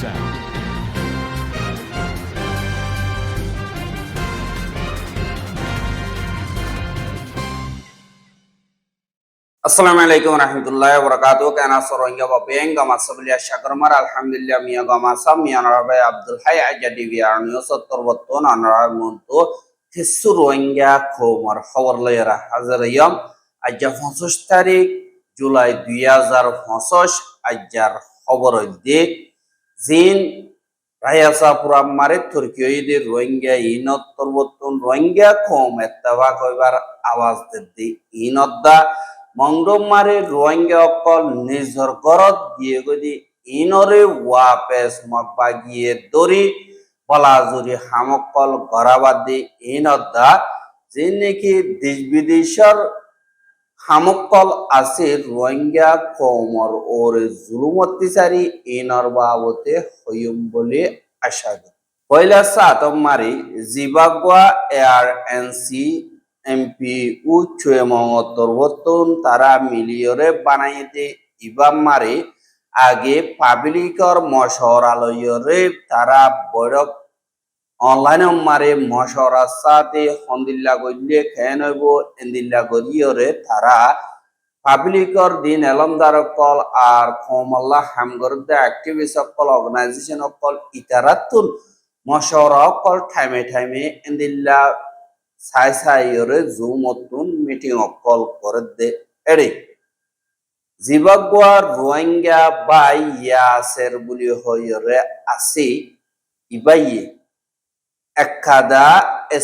sound. আসসালামু আলাইকুম রহমতুল্লাহ বরকাত কেন সরঙ্গা বা বেঙ্গ মাসবলিয়া শাকরমার আলহামদুলিল্লাহ মিয়া গামা সাম মিয়া নরাবে আব্দুল হাই আজাদি বিয়ারনিও সত্তর বত্তন আনরা মন্তু হিসু রোহিঙ্গা খোমর খবর লয়রা হাজার ইয়ম আজ্জা পঁচিশ তারিখ জুলাই দুই হাজার পঁচিশ আজ্জার খবর দি জিন রায়াসা পুরা মারে তুর্কি ঈদে রোহিঙ্গা ইনত তরবতন রোহিঙ্গা খোম এত্তাবা কইবার আওয়াজ দি। ইনদ্দা মংডমারে রোহিঙ্গা অকল নিজর ঘরত গিয়ে গদি ইনরে ওয়াপেস মকবা গিয়ে দরি পলাজুরি হামকল গরাবাদি। ইনদ্দা যে নাকি দেশ বিদেশর হামকল আছে রোহিঙ্গা কমর ওর জুলুম অত্যাচারী ইনর বাবতে হইম বলে আশা করি। পয়লা সাত মারি জিবাগুয়া এয়ার এনসি এমপি উচ্চে মঙ্গতরবতন তারা মিলিয়রে বানাইতে ইবাম মারে আগে পাবলিকর মশরালয়রে তারা বৈরক অনলাইন মারে মশরা সাথে হন্দিল্লা গল্লে খেন হইব এন্দিল্লা গরিয়রে তারা। পাবলিকর দিন এলমদার কল আর কমল্লা হামগরদে অ্যাক্টিভিস্ট সকল অর্গানাইজেশন সকল ইতারাতুন মশরা কল ঠাইমে ঠাইমে এন্দিল্লা সাই সাইয়রে জুমতুন মিটিং অকল করে দে এড়ে। জিবাগুয়ার রোহিঙ্গা বাই ইয়াসের বুলি হইরে আসি ইবাইয়ে। একাদা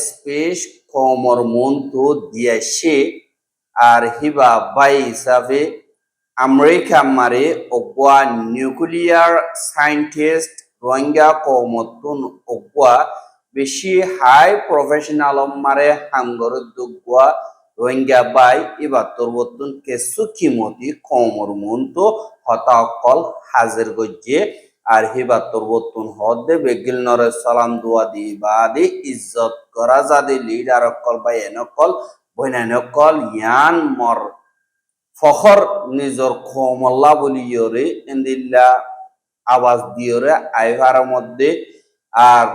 স্পেস কমর মন্তু দিয়াছে আর হিবা বাই হিসাবে আমেরিকা মারে অগুয়া নিউক্লিয়ার সায়েন্টিস্ট রোহিঙ্গা কমতুন অগুয়া বেশি হাই প্রফেশনাল মারে হাঙ্গর দুগুয়া রোহিঙ্গা বাই এবার তোরবতুন কেসু কিমতি কমর মন্তু হতাকল হাজির গজ্জে আর হিবা তোরবতুন হদে বেগিল নরে সালাম, দুয়া দি বাদি ইজ্জত করা যাদি। লিডার অকল বা এনেকল বইনান অকল, ইয়ান মর ফখর নিজর খমল্লা বলি ইয়রে এন্দিল্লা আওয়াজ দিয়রে আইভার মধ্যে আর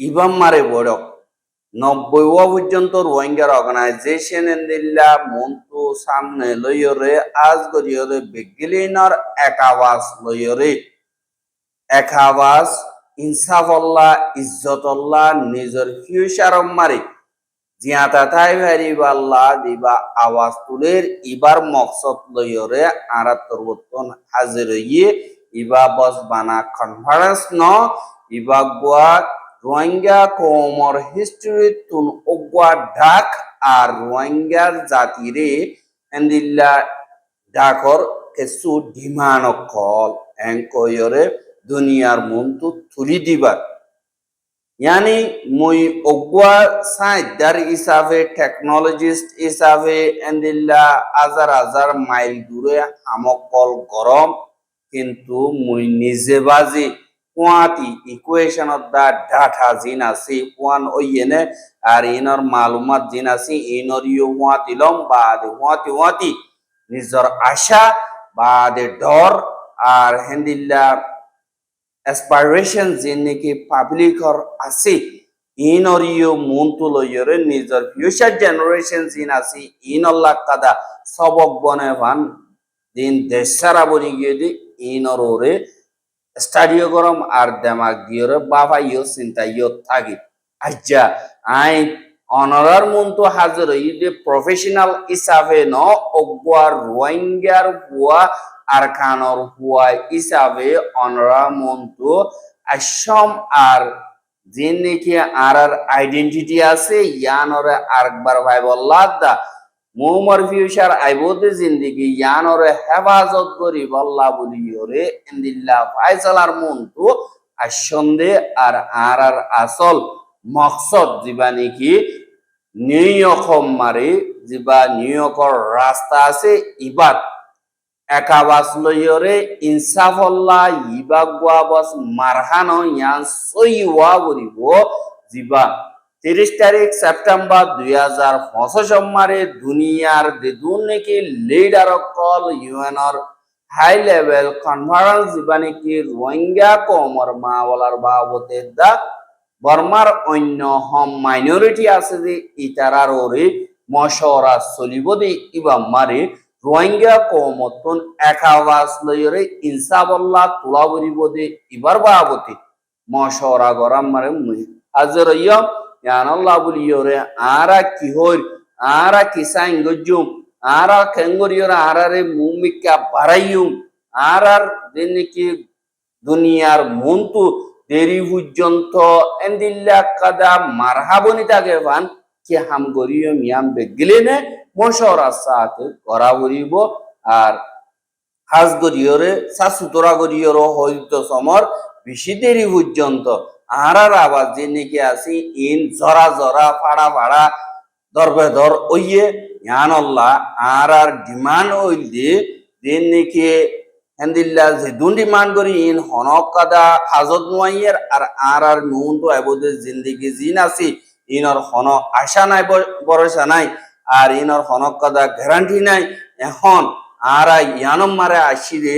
ইবাম মারে বড়ক নব্বই পর্যন্ত রোহিঙ্গার অর্গানাইজেশন এন্দিল্লা মন্তু সামনে লইয়রে আজ গরিয়রে বেগিলিনর এক আওয়াজ লইয়রে এক আওয়াজ, ইনসাফল্লাহ, ইজ্জতল্লাহ, নিজের ফিউচার মারে জিয়াতা তাই ভারি বাল্লাহ দিবা আওয়াজ তুলের, ইবার মকসদ লইয়রে আরা তরবতন হাজির হইয়ে, ইবা বস বানা কনফারেন্স ন, ইবা গোয়া রোহিঙ্গা কোমর হিস্ট্রি তুন ওগুয়া ঢাক আর রোহিঙ্গার জাতিরে এন্দিল্লা ঢাকর কেসু ডিমান কল, এঙ্কয়রে দুনিয়ার মনটো তুলি দিবার ইয়ানি মই অগুয়া সাইদার হিসাবে টেকনোলজিস্ট হিসাবে এন্দিল্লা হাজার হাজার মাইল দূরে আমকল গরম কিন্তু মই নিজে বাজি কুয়াতি ইকুয়েশনত দা ডাটা জিন আছে ওয়ান ওইয়েনে আর ইনর মালুমাত জিন আছে ইনর ইউ হুয়াতি লম, বাদ হুয়াতি হুয়াতি নিজর আশা, বাদে ডর আর হেন্দিল্লা এসপাইরেশন যে নাকি পাবলিকর আছে ইনর ইউ মনটো লইয়রে নিজর ফিউচার জেনারেশন জিন আছে ইন আল্লাহ কাদা সবক বনে ভান, দিন দেশ বনি গিয়ে দি ওরে স্টাডিও গরম আর দেমাগ দিয়রে বাবা ইও চিন্তা ইও থাকি। আজ্জা আই অনারার মন্তু হাজির ইদে প্রফেশনাল হিসাবে ন অগুয়ার রোহিঙ্গার বুয়া আর খানর হুয়া হিসাবে অনরা মন্তু আসাম আর যে নাকি আর আর আইডেন্টিটি আছে ইয়ানরে আরেকবার ভাই বল্লাদ মোমর ফিউচার আইবতে জিন্দিগি ইয়ানরে হেফাজত করি বল্লা বলি ওরে, ইন্দিল্লা ফাইসালার মন্তু আসন্দে আর আর আর আসল মকসদ যিবা নাকি নিউ ইয়র্ক মারে নিউ ইয়র্কর রাস্তা আছে, ইবাদ একাবাস লইয়রে ইনসাফল্লাহ ইবাগুয়া বস মারহানো ইয়ান সইওয়া জিবা, তিরিশ তারিখ সেপ্টেম্বর দুনিয়ার দেদুন নাকি লিডার কল ইউএনর হাই লেভেল কনফারেন্স দিবানি কি রোহিঙ্গা কমর মা বলার বাবতে দা বর্মার অন্য হম মাইনরিটি আছে যে ইতারার ওরে মশরা চলিব দে ইবা মারে রোহিঙ্গা কমতন একাবাস লইরে ইনসাবল্লাহ তোলা বলিব দে ইবার বাবতে মশরা গরাম মারে মুই হাজর ইয়ানাল্লাহ বলিয়রে আরা কি হই আরা কিসাইন গজুম আরা কেঙ্গরিয়র, আরারে মুমিকা বাড়াইয়ুম আরার দিনকি দুনিয়ার মন্তু দেরি পর্যন্ত এন্দিল্লা কাদা মারহাবনি তাকে ভান। কি হাম গরিয় মিয়াম বেগলে নে মশরা সাথে করা বলিব আর হাজ গরিয়রে শাশুতরা গরিয়র হইতো সমর বেশি দেরি পর্যন্ত আরার আবার যে নাকি আছি ইন জরা জরা ফাড়া ফাড়া দরবে দর ওইয়ে ইয়ানল্লাহ আর আর ডিমান্ড ওইল দিয়ে দিন নাকি হেন্দিল্লা যেদুন ডিমান্ড করি ইন হনক কাদা হাজত নোয়াইয়ের আর আর আর নুন তো এবদের জিন্দিগি জিন আছি ইনর হন আশা নাই ভরসা নাই, আর ইনর হনক কাদা গ্যারান্টি নাই। এখন আর ইয়ানম মারে আসিরে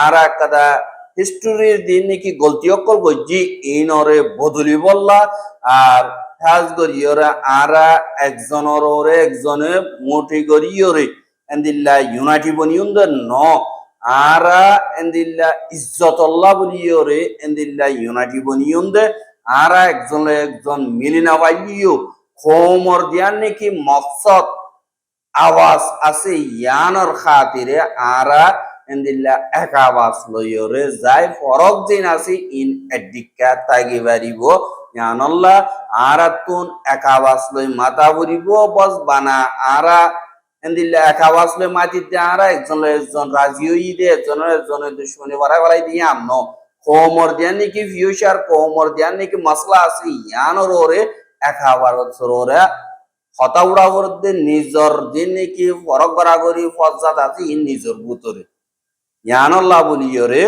আর কাদা হিস্টোরির দিন নাকি গলতি অকল গজ্জি, ইনরে বদলি বললা, আর হাজ গরিয়রে আরা একজনের ওরে একজনে মোটি গরিয়রে এন্দিল্লা ইউনাইটি বনিউন্দে ন, আরা এন্দিল্লা ইজ্জতল্লাহ বলিয়রে এন্দিল্লা ইউনাইটি বনিউন্দে আরা একজন একজন মিলিনা পাইলিও খোমর দিয়ান নাকি মকসদ আওয়াজ আছে ইয়ানর খাতিরে, আরা এন্দিল্লা এক আওয়াজ লইয়রে যাই ফরক জিন আছে, ইন এডিকা তাগি বারিব ইয়ানল্লাহ আরা তুন এক আওয়াজ লই মাথা ভরিব বস বানা। আরা এন্দিল্লা এক আওয়াজ লই মাটিতে, আরা একজন একজন রাজি হই দে একজনের একজনের দুশ্মনী বাড়াই বাড়াই দিয়ে আমনো মশলা আছে ইয়ানর ওরে এক আওয়াজ ওরে হতাউড়া করতে নিজর যে নাকি ফরক গড়াগড়ি ফজাত আছে ই নিজর ভিতরে ইয়ানল্লাহ বলিয়রে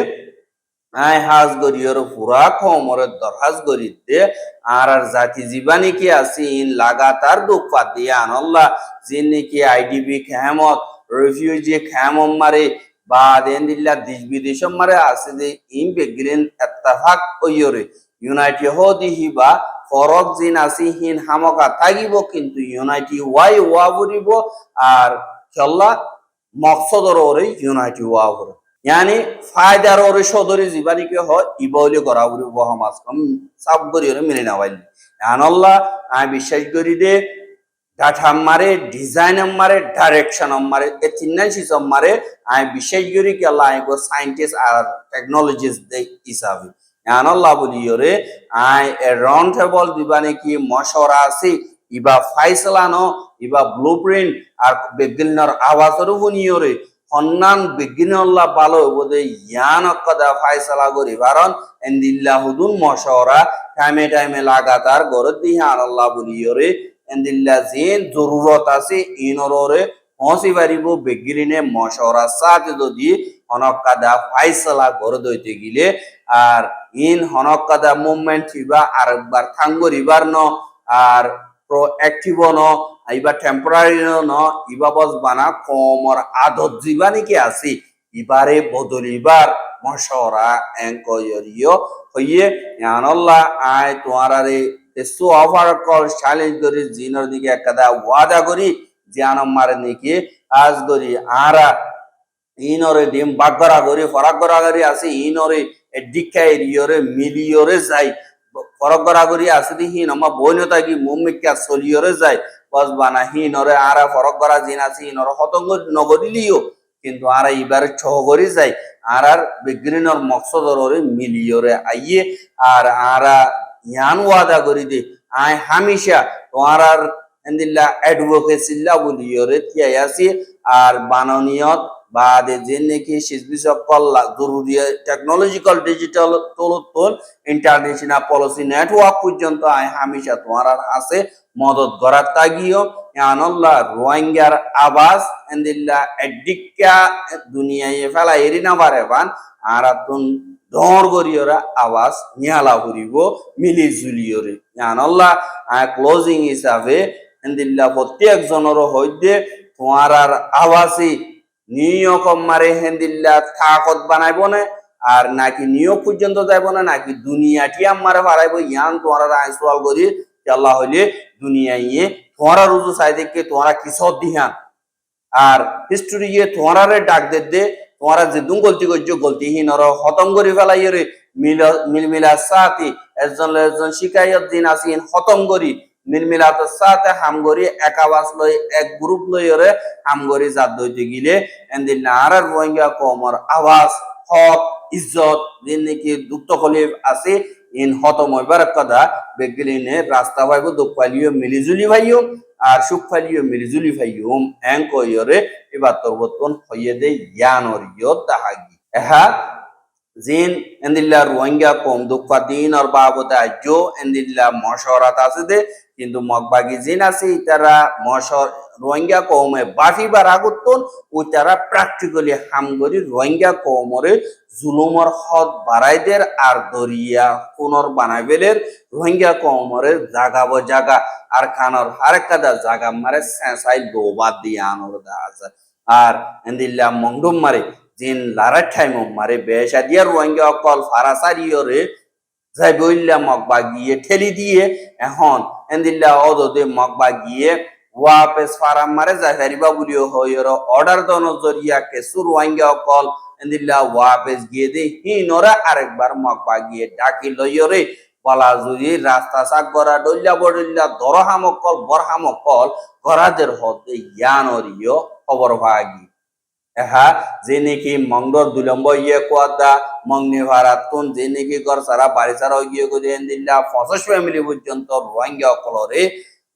আই হাজ গরিয়র পুরা কমরে দরহাজ গরিতে আর আর জাতি জীবানি কি আছে ইন লাগাতার দুঃখ পাতি আনল্লাহ যে নাকি আইডিবি খেমত রিফিউজি খেমম মারে বা দেন্দিল্লা দেশ বিদেশ মারে আছে যে ইন বেগিলেন এত্তাফাক ওইয়রে ইউনাইটেড হদি ফরক জিন হামকা থাকিব, কিন্তু ইউনাইটি ওয়াই ওয়া বলিব আর খেলা মকসদর ওরে ইউনাইটি ওয়া বলে ইয়ানি ফায়দার ওরে সদরে জীবানিকে হয় ইবলি করা বলিব সমাজ কম সাব করি ওরে মিলে না পাইলি আনল্লাহ আমি বিশ্বাস করি দে ডিজাইন মারে ডাইরেকশন মারে এ তিনটাই সিস্টেম মারে আমি বিশ্বাস করি কি আল্লাহ আমি সাইন্টিস্ট আর টেকনোলজিস্ট দে হিসাবে আনল্লাহ বলি ওরে আই এ রাউন্ড টেবল দিবা নাকি মশরা আছে ইবা ফাইসলানো ইবা ব্লু প্রিন্ট আর বিজ্ঞানের আওয়াজেরও শুনিওরে সন্নান বিজ্ঞানল্লাহ ভালো বোধে ইয়ান কদা ফাইসলা করি কারণ এন্দিল্লা হুদুন মশরা টাইমে টাইমে লাগাতার গরত দিয়ে আনাল্লাহ বলিওরে জরুরত আছে ইনরে পৌঁছি পারিব বিজ্ঞানে মশরা সাথে যদি হনকাদা ফাইসলা গড় দইতে গিলে, আর ইন হনকাদা মুভমেন্ট থিবা হিবা আরেকবার থাঙ্গরিবার ন, আর প্রো অ্যাক্টিভ ন ইবা টেম্পোরারি ন ইবা বস বানা কমর আদত জিবা নাকি আছে, ইবারে বদলিবার মশরা এঙ্কয়রিও হইয়ে, ইয়ানল্লাহ, আয় তোমারারে এসো অফার কল চ্যালেঞ্জ করি জিনর দিকে একদা ওয়াদা করি জিয়ান মারে নাকি আজ করি আরা ইনরে ডিম বাগরা করি ফরাক করা করি আছে ইনরে ডিক্কা এরিয়রে মিলিয়রে যাই ফরক করা করি আছে দি হিন আমার বইনতা কি মুমিকা চলিয়রে যায় বস বানা হিনরে আরা ফরক করা জিন আছে হিনরে হতঙ্গ নগরিলিও কিন্তু আরা এবারে ছহ করি যায় আর আর বিজ্ঞানীর মকসদরে মিলিয়রে আইয়ে, আর আরা ইয়ান ওয়াদা করি দে হামেশা, তোমার আর এন্দিল্লা অ্যাডভোকেসিল্লা বলিয়রে তিয়াই আছে আর বাননীয়ত বা দে যে নাকি শিশবি সকল জরুরি technological digital international policy network পর্যন্ত আয় হামেশা তোমার আর আছে, মদত করার তাগিও। আনল্লাহ রোহিঙ্গার আবাস এন্দিল্লা এডিকা দুনিয়ায় ফেলা এরি না পান আর ডর গরিয়রা আওয়াজ নিয়ালা করিব মিলি জুলিয়রে। আনল্লাহ ক্লোজিং হিসাবে এন্দিল্লা প্রত্যেক জনের হইতে তোমার আর আওয়াজই নিয়োগ মারে হেন্দিল্লা কাকত বানাইব না, আর নাকি নিয়োগ পর্যন্ত যাইব না, নাকি দুনিয়াটি আমারে হারাইব ইয়ান তোমার আইসওয়াল করি আল্লাহ হইলে দুনিয়া ইয়ে তোমারা রুজু চাই দেখে তোমরা কিসব দিহান। আর হিস্টোরি ইয়ে তোমারে ডাক দে তোমরা যে দুম গলতি করছ গলতি হীন খতম করে ফেলাই রে মিলমিলা সাথী একজন একজন শিকায়ত দিন আসিন খতম করি। সাথে হামগরি লই এক গ্রুপ লই রে হামগরি জাত দইতে গিলে। এন্দিন নারার রোহিঙ্গা কমর, আওয়াজ, হক, ইজ্জত, দিন নাকি দুঃখ খলিফ আছে ইন খতম হইবার কথা, বেগলিনে রাস্তা ভাইব দুঃখ পালিও মিলিজুলি ভাইও, আর সুখ ফালিও, মিলিজুলি ভাইও এং কইরে এবার তোর বর্তন হইয়ে দে ইয়ানর ইয় তাহাগি। এহা, জিন, এন্দিল্লা রোহিঙ্গা কম দুঃখা দিন আর বাবতে আজও এন্দিল্লা মশরাত আছে দে, কিন্তু মগবাগি জিন আছে ইতারা মশর রোহিঙ্গা কমে বাফি বার আগুতন ও তারা প্র্যাকটিক্যালি হামগরি রোহিঙ্গা কমরে জুলুমর হদ বাড়াইদের আর দরিয়া পুনর বানাইবেলের রোহিঙ্গা কমরে জাগাব জাগা আর খানর আরেক কাদা জাগা মারে সেঁসাই দোবাদ দিয়ে আনর দা আর এন্দিল্লা মংডুম মারে জিন লারার ঠাইম মারে বেশা দিয়া রোহিঙ্গা অকল ফারাসারিয়রে যাই বইল্লা মগবা গিয়ে ঠেলি দিয়ে। এখন এন্দিল্লা অদদে মগবা গিয়ে ওয়াপেস ফারাম মারে হারিবা বুলিও হইর অর্ডার দন জরিয়া কেসু রোহিঙ্গা অকল এন্দিল্লা ওয়াপেস গিয়ে দে হিনরা আরেকবার মগবা গিয়ে ডাকি লইয়রে বলা যদি রাস্তা সাক গড়া ডল্লা বডল্লা দরহামকল বরহামকল গরাদের হতে ইয়ানরিয় খবর ভাগি এহা যে নাকি মংডর দুলম্ব ইয়ে কোয়াদা মংনি ভারাত কোন যে নাকি গর সারা বাড়ি সারা গিয়ে করে দিল্লা পঞ্চাশ ফ্যামিলি পর্যন্ত রোহিঙ্গা অকলরে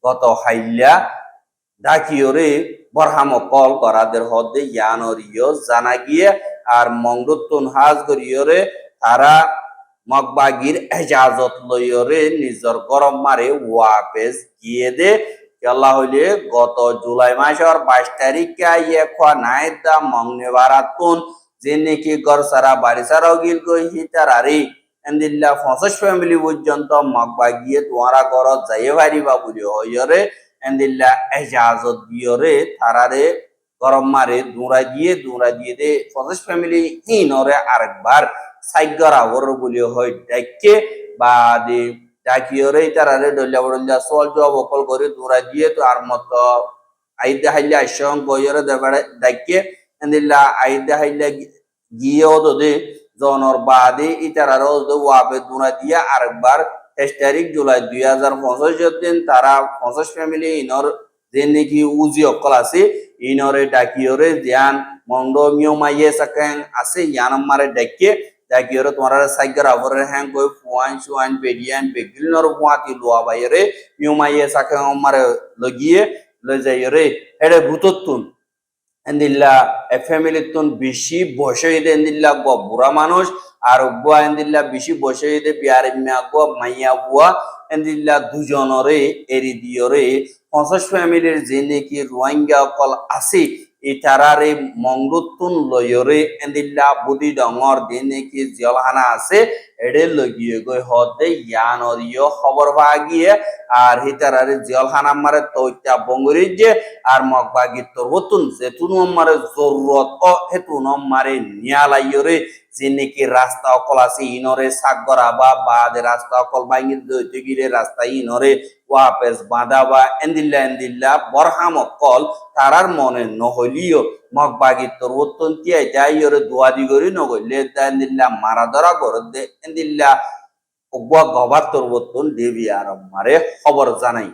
গত হাইল্লা ডাকিওরে বরহাম, কল করাদের হদে ইয়ানরিয় জানা গিয়ে আর মংডুতুন হাজ করিয়রে তারা মগবাগির এজাজত লইয়রে নিজর গরম মারে ওয়াপেস গিয়ে দে। আল্লাহ হইলে, গত জুলাই মাসের বাইশ তারিখে ইয়ে খোয়া নাই দা মংনে বারাতুন, যে নাকি গর সারা বাড়ি সারাও গিল কই হিতার আরে। এন্দিল্লা পঞ্চাশ ফ্যামিলি পর্যন্ত মগবা গিয়ে তোমারা ঘরত যাইয়ে পারিবা বুলি হইয়রে এন্দিল্লা এজাজত দিয়রে তারারে গরম মারে, দুরা দিয়ে দুরা দিয়ে দে। পঞ্চাশ ফ্যামিলি হিনরে আরেকবার। সাইগর আবর বলি হয়, ডাইকে বা দি ডাকিওরে তারারে ডল্লা বডল্লা সল জব অকল করে দুরা দিয়ে তো আর মত। আইদে হাইলে আইসং গয়রে দেবারে ডাইকে এন্দিল্লা আইদে হাইলে গিয়ে তো দে। জনর বাদে ইতারার ওয়াবে দুরা দিয়ে আরেকবার তেইশ তারিখ জুলাই দুই হাজার পঞ্চাশ দিন তারা পঞ্চাশ ফ্যামিলি ইনর যে নাকি উজি অকল আছে ইনরে ডাকিওরে ধ্যান মন্ড মিয়মাইয়ে সাকেন আছে ইয়ানাম মারে ডাকিয়ে ডাকিওরে তোমার সাইগার আবরে হ্যাং কই ফুয়ান সুয়ান বেডিয়ান বেগিলনর ফুয়াতি লুয়া বাইরে মিয়মাইয়ে সাকেন মারে লগিয়ে লই যাইরে এড়ে ভূতত্তুন, এন্দিল্লা এ ফ্যামিলি তুন বেশি বসে দে এন্দিল্লা বুড়া মানুষ আর বুয়া এন্দিল্লা বেশি বসে দে বিয়ার মাইয়া বুয়া এন্দিল্লা দুজনরে এরি দিয়রে। পঞ্চাশ ফ্যামিলির যে রোহিঙ্গা অকল আছে ইতারারে মঙ্গলতুন লয়রে এন্দিল্লা বুদি ডঙর যে কি জলহানা আছে। এডে লগিয়ে গই হদে ইয়ানরিয় খবর ভাগিয়ে আর হিতারারে জলহানা মারে তৈতা বঙ্গরি যে আর মগবাগি তরবতুন যেতুন মারে জরুরত ও হেতুন মারে নিয়ালাইয়রে যে নাকি রাস্তা অকল আছে ইনরে সাগরা বা বাদে রাস্তা অকল ভাঙি দইতে গিরে রাস্তা ইনরে ওয়াপেস বাঁধা বা এন্দিল্লা এন্দিল্লা বরহাম অকল তারার মনে নহলিও মগবাগি তরবতুন তিয়াই যাইয়রে দুয়াদি গরি নগইলে এন্দিল্লা মারা ধরা দে অগুয়া গবার তরবতুন দেবী আর মারে খবর জানাই।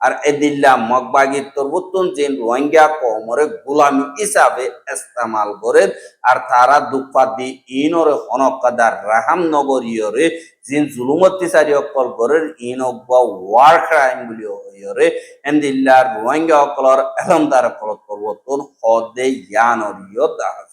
আর এদিল্লা মগবাগি তরবতুন যে রোহিঙ্গা কমরে গোলামি হিসাবে ইস্তেমাল করে আর তারা দুপা দি ইনরে হনকাদার রাহাম নগরীয়রে জিন জুলুমত্তিসারি অকল গরের ইন অগুয়া ওয়ার ক্রাইম বুলি হইয়রে। এন্দিল্লা রোহিঙ্গা অকলর এলমদার অকল তরবতুন হদে ইয়ানরিয় দাস।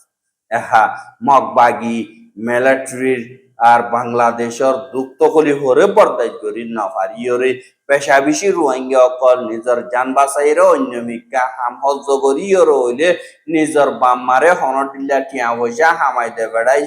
এহা মগবাগি মিলিটারির আর বাংলাদেশের দুঃখকলি হরে বরদাই করি পেশা বেশি রোহিঙ্গা অকল নিজর যান বাসাইর অন্য মিকা হাম হজ্জ করিয়র রইলে নিজর বাম্মারে হনটিল্লা টিয়া পয়সা হামাইতে বেড়াই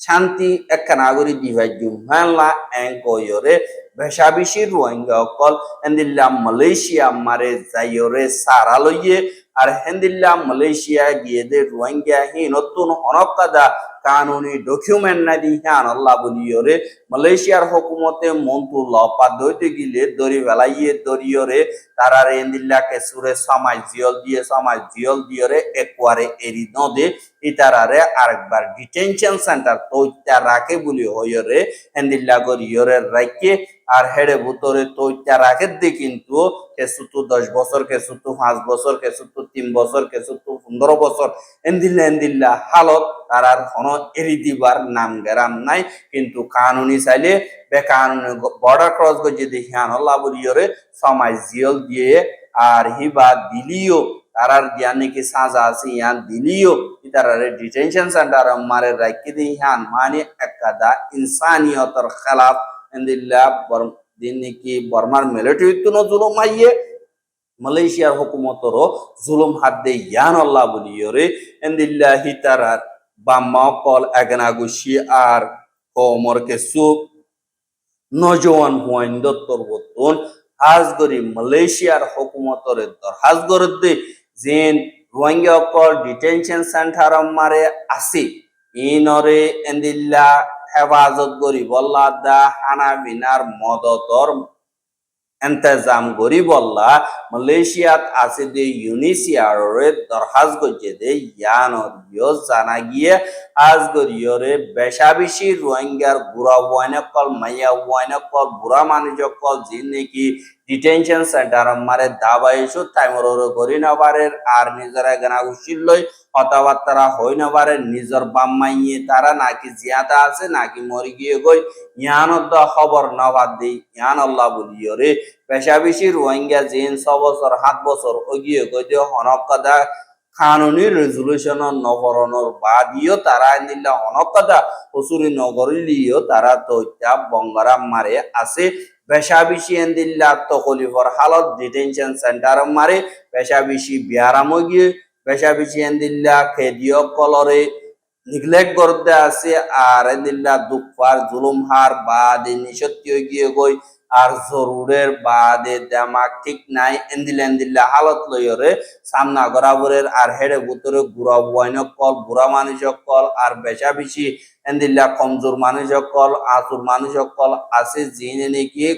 শান্তি একটা নাগরিক দিভাই জুমহানলা এং কয়রে পেশা বেশি রোহিঙ্গা অকল এন্দিল্লা মালয়েশিয়া মারে যাইয়রে সারা লইয়ে আর হেন্দিল্লা মালয়েশিয়া গিয়ে দে রোহিঙ্গা হি নতুন হনকাদা কানুনি ডকুমেন্ট না দি হ্যান আল্লাহ বলিয়রে। মালয়েশিয়ার হকুমতে মন্ত্র লপা দইতে গিলে দড়ি বেলাইয়ে দড়িয়রে তারারে এন্দিল্লাকে সুরে সমাজ জিয়ল দিয়ে, সমাজ জিয়ল দিয়রে একবারে এরি নদে ইতারারে আরেকবার ডিটেনশন সেন্টার তৈত্যা রাখে বলি হইরে হেন্দিল্লা গরিয়রে রাখে আর হেডে ভুতরে তৈত্যা রাখে দি কিন্তু কেসুতু দশ বছর, কেসুতু পাঁচ বছর, কেসুতু তিন বছর, কেসুতু পনেরো বছর, এন্দিল্লা এন্দিল্লা হালত তারার হন এরি দিবার নাম গেরাম নাই। কিন্তু কানুনি চাইলে বেকানুনি বর্ডার ক্রস গিয়ে দেখি আনল্লা বলিয়রে সমাজ জিয়ল দিয়ে আর হিবা দিলিও তারার জ্ঞান নাকি সাজা আছে ইয়ান দিলিও তারারে ডিটেনশন সেন্টার মারে রাখি দি ইয়ান মানে একাদা ইনসানিয়তর খেলাফ এন্দিল্লা দিন নাকি বর্মার মিলিটারি তো জুলুম আইয়ে মালয়েশিয়ার হুকুমতরও জুলুম হাত দে ইয়ান আল্লাহ বলিয়রে এন্দিল্লাহি তারার বাম্মা কল এগনাগুশি আর কোমর কেসু নজওয়ান হুয়াইন দত্তর বতুন হাজগরি মালয়েশিয়ার হুকুমতরে দর হাজগরদে জিন রোহিঙ্গা অকল ডিটেনশন সেন্টার মারে আসি। ইনরে এন্দিল্লা হেফাজত করি বল্লা দা হানা মদতর এন্তেজাম করি বল্লা মালয়েশিয়াত আছে দে ইউনিসিয়ারে দরহাজ গজে দে ইয়ানর ইয় জানা গিয়ে আজ গরিয়রে বেশাবিশি রোহিঙ্গার বুড়া ওয়াইনকল মাইয়া ওয়াইনকল বুড়া মানুষকল যে নাকি ডিটেনশন সেন্টার মারে দাবাই এসো টাইমর করি নবারে আর নিজের উচিত লই কথাবার্তা হই নবারে নিজের বাম্মাইয়ে তারা নাকি জিয়াদা আছে, নাকি মরি গিয়ে গই। ইয়ানত দ খবর নবাদ দেই ইয়ান আল্লাহ বলিয়রে পেশা বেশি রোহিঙ্গা জিন ছ বছর, সাত বছর ওগিয়ে গই যে হনকাদা কানুনি রেজুলেশন নগরণর বাদিও তারা নিলা হনকাদা হসুরি নগরিলিও তারা তৈত্যা বঙ্গারাম মারে আছে। পেশা দিল্লা এন্দিল্লা তকলিফর হালত ডিটেনশন সেন্টার মারে পেশা বেশি বিয়ারামো গিয়ে পেশা বেশি এন্দিল্লা খেদিও কলরে নিগলেক্ট করতে আছে, আর এদিল্লা দুঃখার জুলুম হার বাদে নিষত্য গিয়ে গই। আর জরুরের বাদে দেমাক ঠিক নাই, এন্দিল এন্দিল্লা হালত লইরে সামনা গরাবরের আর হেডে বুতরে গুড়া বয়ন কল বুড়া মানুষ কল, আর বেশা বেশি এন্দিল্লা কমজোর মানুষ কল আসুর মানুষ কল আছে জিনে নাকি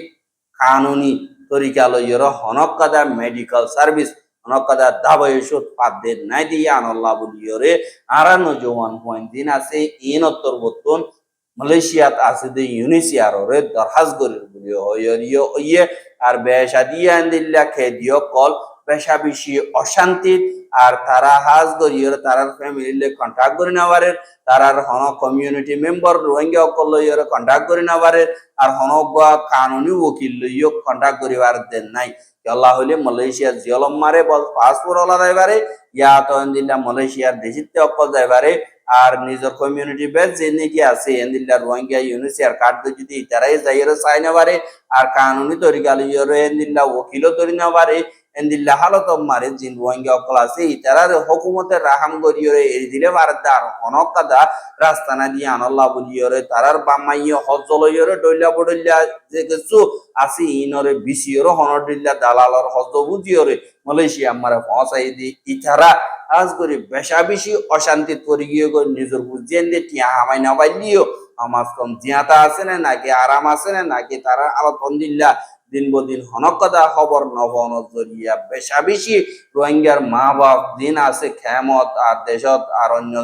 কানুনি তরিকা লইরে হনকাদা মেডিকেল সার্ভিস, হনকাদা দাবাই ওষুধ পাদ্দে নাই দিয়ে আনল্লা বলিয়রে, আরানো জওয়ান পয়েন্ট দিন আছে ইনত্তর বর্তন মালয়েশিয়াত আছে দে ইউনিসিয়ার রে দরহাজ গরির বলি হইয় ইয়ে আর বেশা দিয়ে আন্দিল্লা খে দিও কল। বেশা বেশি অশান্তি আর তারা হাজ গরিয়র তারার ফ্যামিলি কন্ট্যাক্ট করে নেওয়ারে তারার হন কমিউনিটি মেম্বার রোহিঙ্গা অকল লইয়র কন্ট্যাক্ট করে নেওয়ারে, আর হন কানুনি ওকিল লইয় কন্ট্যাক্ট করিবার দেন নাই। আল্লাহ হইলে মালয়েশিয়া জিয়লম মারে, বল, পাসপোর্ট ওলা যাইবারে ইয়া তো এন্দিল্লা মালয়েশিয়ার দেশিতে অকল যাইবারে আর নিজের কমিউনিটি বেস যে নাকি আছে এন্দিল্লা রোহিঙ্গা ইউনিসিয়ার কার্ড যদি তারাই যাইয়ের চাই না আর কানুনি তরিকা লইয়ের এন্দিল্লা ওকিলও তরি না পারে, এন্দিল্লা হালত মারে, জিন রোহিঙ্গা অকল আছে, ইতারার হকুমতের রাহাম গরিয়রে এরি দিলে বারদার হনকাদা রাস্তানা দিয়ে আনল্লা বলিয়রে তারার বামাইয়ে হজলইয়রে ডইলা বডইলা যে কিছু আছে, ইনরে বিসিয়রে হনডিল্লা দালালর হজ বুঝিয়রে মালয়েশিয়া, মারে পৌঁছাই দি ইতারা, আজ করে বেশা বেশি অশান্তি করে নিজের বুঝিয়েন দিয়ে টিয়া হামাই না আমার কম জিয়াতা আছে না, নাকি আরাম আছে না, নাকি তারা দিন বদিন হনকদা খবর নবন জরিয়া। বেশা বেশি রোহিঙ্গার মা বাপ দিন আছে খেমত আর দেশত আর অন্য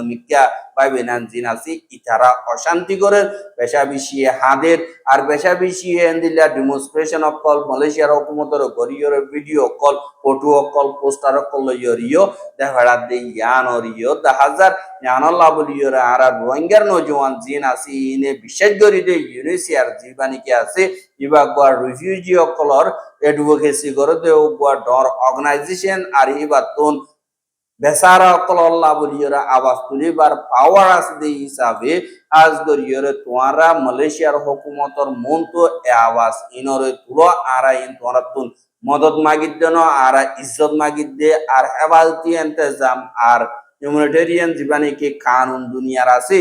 দিন আছে, ইতারা অশান্তি করে বেশা বেশি হাদের, আর বেশা বেশি এন্দিল্লা ডেমনস্ট্রেশন অকল মালয়েশিয়ার হুকুমতর গরিয়র ভিডিও কল ফটো অকল পোস্টার অকল ইয়রিও দেখাড়া দে ইয়ান অরিও লাভলিয়র আর রোহিঙ্গার নজওয়ান জিন ইনে বিশেষ ইউনিসিয়ার জীবানিকে আছে, ইবা গোয়ার রিফিউজি অকলর এডভোকেসি করে দে গোয়া ডর অর্গানাইজেশন আর ইবা তুন বেসারা অকল আল্লাহ বলিয়রা আওয়াজ তুলিবার পাওয়ার আছে দে হিসাবে আজ গরিয়রে তোয়ারা মালয়েশিয়ার হুকুমতর মন তো আওয়াজ ইনরে ইন তুন। মদত মাগিদ দেন আর ইজ্জত মাগিদ দে আর হেফাজতি এন্তেজাম আর জীবানিকে কানুন দুনিয়ার আছে,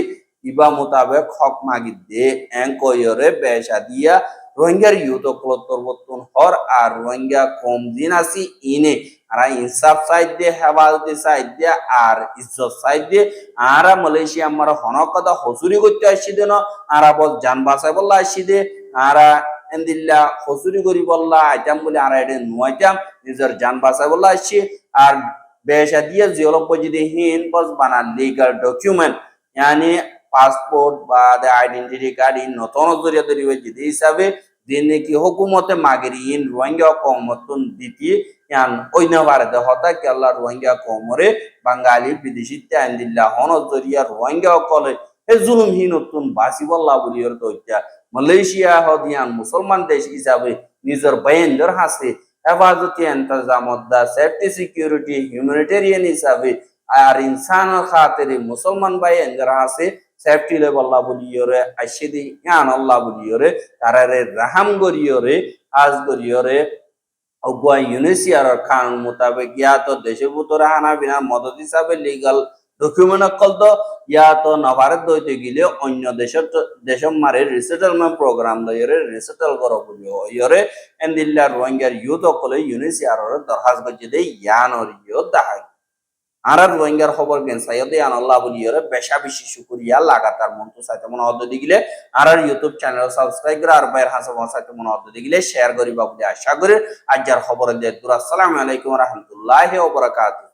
ইবা মোতাবেক হক মাগিদ দে এঙ্কয়রে বেশা দিয়া। রোহিঙ্গার অকলতর বর্তন হর আর রোহিঙ্গা কম দিন আসি ইনে আরা ইনসাফ সাইড দিয়ে হেফাজতি সাইড দিয়ে আর ইজ্জত সাইড। দিয়ে আরা মালয়েশিয়া আমার হনকদা হসুরি করতে আসছি দেন, আর বল জান বাসায় বললা আসছি দে। আর এন্দিল্লা হসুরি করি বললা আইটাম বলে আরা এটা নুয়াইতাম, নিজের জান বাসায় বললা আসছি। আর বেশা দিয়ে জিওলপ যদি হিন বস বানা লিগাল ডকুমেন্ট yani পাসপোর্ট বা আইডেন্টিটি কার্ড ইন নতুন জরিয়া তৈরি হয়েছে। হিসাবে দিনে কি হুকুমতে মাগের ইন রোহিঙ্গা কমতন দিতি ইয়ান ওইনা বাড়াতে হতা কেল্লা রোহিঙ্গা কমরে বাঙালি, বিদেশি আইন দিল্লা হন জরিয়া রোহিঙ্গা কলে হে জুলুম নতুন বাসি বল্লা বলি ওর তৈত্যা মালয়েশিয়া হদিয়ান মুসলমান দেশ হিসাবে নিজের বাইন্দর হাসে। হেফাজতি এন্তাজামত দা সেফটি, সিকিউরিটি, হিউম্যানিটেরিয়ান হিসাবে আর ইনসানের খাতিরে মুসলমান ভাই যারা আছে সেফটি আল্লাহ বলিয়রে আইসিদি ইয়ান আল্লাহ বলিয়রে তারারে রাহাম গরিয়রে আজ গরিয়রে অগুয়া ইউনেসিয়ার খান মোতাবেক ইয়া তো দেশে ভুতরে হানা বিনা মদত হিসাবে লিগাল ডকুমেন্ট অকল তো ইয়া তো নভারত দইতে গেলে অন্য দেশের দেশম মারে রিসেটেলমেন্ট প্রোগ্রাম লইরে রিসেটেল করো বলি ইয়রে এন্দিল্লা রোহিঙ্গার ইউথ অকলে ইউনেসিয়ার দরখাস্ত করছে দে ইয়ান ইয়ত দেখায় আর রোহিঙ্গার খবর কেন? সাইয়দে আনাল্লাহ বলি ওরে বেশা শুকুরিয়া লাগাতার মন তো সাইতে মনে অর্ধ দিগিলে আর আর ইউটিউব চ্যানেল সাবস্ক্রাইব করে আর বাইর হাসা মন সাইতে মনে অর্ধ দিগিলে শেয়ার করিবা বলে আশা করি। আজ যার খবর দিয়ে আসসালামু আলাইকুম রহমতুল্লাহ ওয়া বারাকাতুহু।